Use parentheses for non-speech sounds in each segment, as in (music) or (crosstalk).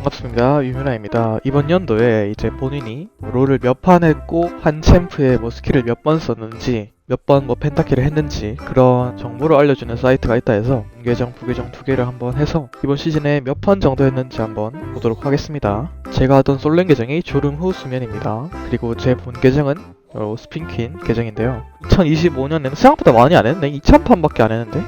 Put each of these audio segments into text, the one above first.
반갑습니다. 유민아입니다. 이번 연도에 이제 본인이 롤을 몇 판 했고 한 챔프에 뭐 스킬을 몇 번 썼는지 몇 번 뭐 펜타키를 했는지 그런 정보를 알려주는 사이트가 있다 해서 본계정, 부계정 두 개를 한번 해서 이번 시즌에 몇 판 정도 했는지 한번 보도록 하겠습니다. 제가 하던 솔랭 계정이 조름후 수면입니다. 그리고 제 본 계정은 어, 스핀퀸 계정인데요. 2025년에는 생각보다 많이 안 했네. 2000판밖에 안 했는데.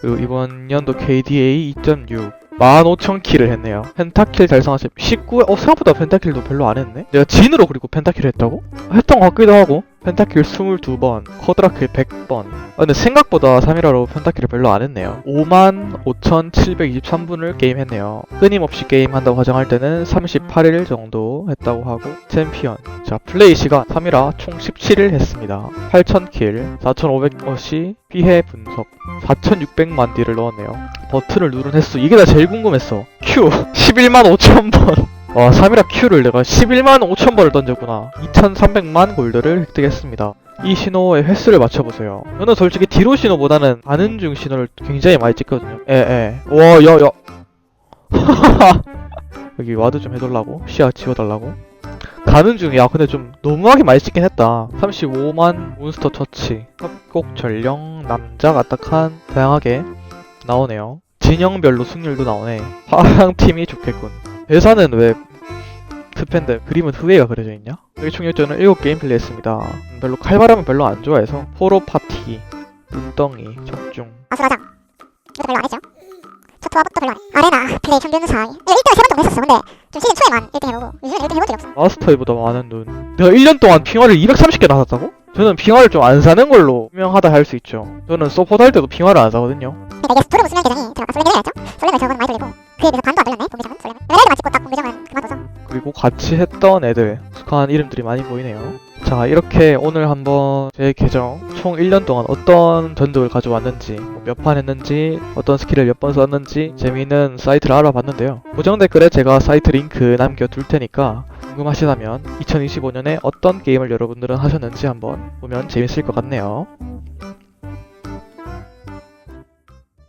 그리고 이번 연도 KDA 2.6 15,000킬을 했네요. 펜타킬 달성하신 19회, 어, 생각보다 펜타킬도 별로 안 했네? 내가 진으로 그리고 펜타킬을 했다고? 했던 것 같기도 하고. 펜타킬 22번, 쿼드라킬 100번. 아, 근데 생각보다 3일화로 펜타킬을 별로 안 했네요. 55,723분을 게임했네요. 끊임없이 게임한다고 가정할 때는 38일 정도 했다고 하고, 챔피언. 자, 플레이 시간 3일화 총 17일 했습니다. 8,000킬, 4,500어시, 피해 분석, 4,600만 딜을 넣었네요. 버튼을 누른 횟수 이게 나 제일 궁금했어 Q 11만 5천번 와 3이라 Q를 내가 11만 5천번을 던졌구나. 2300만 골드를 획득했습니다. 이 신호의 횟수를 맞춰보세요. 저는 솔직히 디로 신호보다는 가는 중 신호를 굉장히 많이 찍거든요. 에에 와야야. (laughs) 여기 와드 좀 해달라고? 시야 지워달라고? 가는 중이야. 근데 좀 너무하게 많이 찍긴 했다. 35만 몬스터 처치. 협곡 전령 남작 아딱한 다양하게 나오네요. 진영별로 승률도 나오네. 화랑팀이 좋겠군. 회사는 왜 스펜데 그림은 후웨이가 그려져 있냐? 여기 총 열전은 7게임 플레이했습니다. 음, 별로 칼바람은 별로 안 좋아해서 포로 파티, 눈덩이, 적중. 아수라장 이것도 별로 안 했죠 초토화부터 별로 안 해. 아레나 플레이 평균 상위 1등을 3번 정도 했었어 근데 좀 시즌 초에만 1등 해보고 요즘은 1등 해본 적이 없어 마스터이보다 많은 눈. 내가 1년 동안 핑화를 230개나 샀다고? 저는 핑화를 좀 안 사는 걸로 유명하다 할 수 있죠. 저는 서포트 할 때도 핑화를 안 사거든요. 그러니까 이게 조르브 수면 계정이 제가 아까 솔랭 계정이었죠? 솔랭을 저거는 많이 돌리고 그에 비해서 반도 안 돌렸네 본계정 은 솔랭은 레벨만 찍고 딱 본계정은 그만둬서 그리고 같이 했던 애들 숙한 이름들이 많이 보이네요. 자 이렇게 오늘 한번 제 계정 총 1년 동안 어떤 전적을 가져왔는지 뭐몇판 했는지 어떤 스킬을 몇 번 썼는지 재미있는 사이트를 알아봤는데요. 고정 댓글에 제가 사이트 링크 남겨둘 테니까 궁금하시다면 2025년에 어떤 게임을 여러분들은 하셨는지 한번 보면 재밌을 것 같네요.